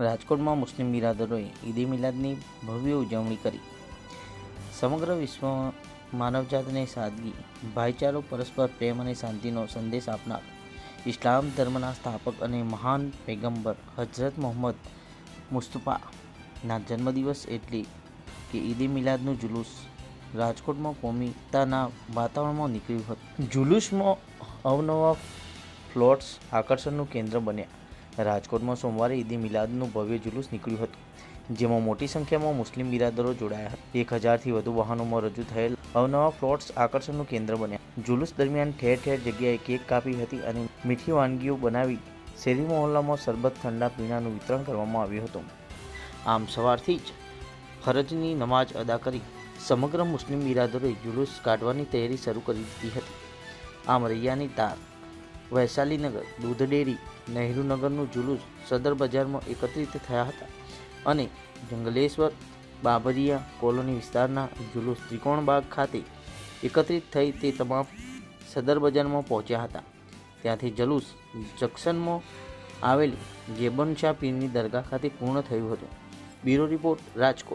રાજકોટમાં મુસ્લિમ બિરાદરોએ ઈદે મિલાદની ભવ્ય ઉજવણી કરી. સમગ્ર વિશ્વમાં માનવજાતને સાદગી, ભાઈચારો, પરસ્પર પ્રેમ અને શાંતિનો સંદેશ આપનાર ઇસ્લામ ધર્મના સ્થાપક અને મહાન પૈગંબર હજરત મોહમ્મદ મુસ્તફાના જન્મદિવસ એટલે કે ઈદે મિલાદનું જુલુસ રાજકોટમાં કોમિતાના વાતાવરણમાં નીકળ્યું હતું. જુલુસમાં અવનવા ફ્લોટ્સ આકર્ષણનું કેન્દ્ર બન્યા. રાજકોટમાં સોમવારે ઈદી મિલાદનું ભવ્ય જુલુસ નીકળ્યું હતું, જેમાં મોટી સંખ્યામાં મુસ્લિમ બિરાદરો જોડાયા હતા. એક હજારથી વધુ વાહનોમાં રજૂ થયેલ અવનવા ફ્લોટ્સ આકર્ષણનું કેન્દ્ર બન્યા. જુલુસ દરમિયાન ઠેર ઠેર જગ્યાએ કેક કાપી હતી અને મીઠી વાનગીઓ બનાવી શેરી મહોલ્લામાં શરબત, ઠંડા પીણાનું વિતરણ કરવામાં આવ્યું હતું. આમ સવારથી જ ફરજની નમાજ અદા કરી સમગ્ર મુસ્લિમ બિરાદરોએ જુલુસ કાઢવાની તૈયારી શરૂ કરી દીધી હતી. આમ રૈયાની તાર વૈશાલીનગર દૂધ ડેરી નહેરુનગરનું જુલુસ સદર બજારમાં એકત્રિત થયા હતા અને જંગલેશ્વર, બાબરિયા કોલોની વિસ્તારના જુલુસ ત્રિકોણબાગ ખાતે એકત્રિત થઈ તે તમામ સદર બજારમાં પહોંચ્યા હતા. ત્યાંથી જલુસ જંક્શનમાં આવેલી જેબનશાહ પીરની દરગાહ ખાતે પૂર્ણ થયું હતું. Bureau report Rajkot.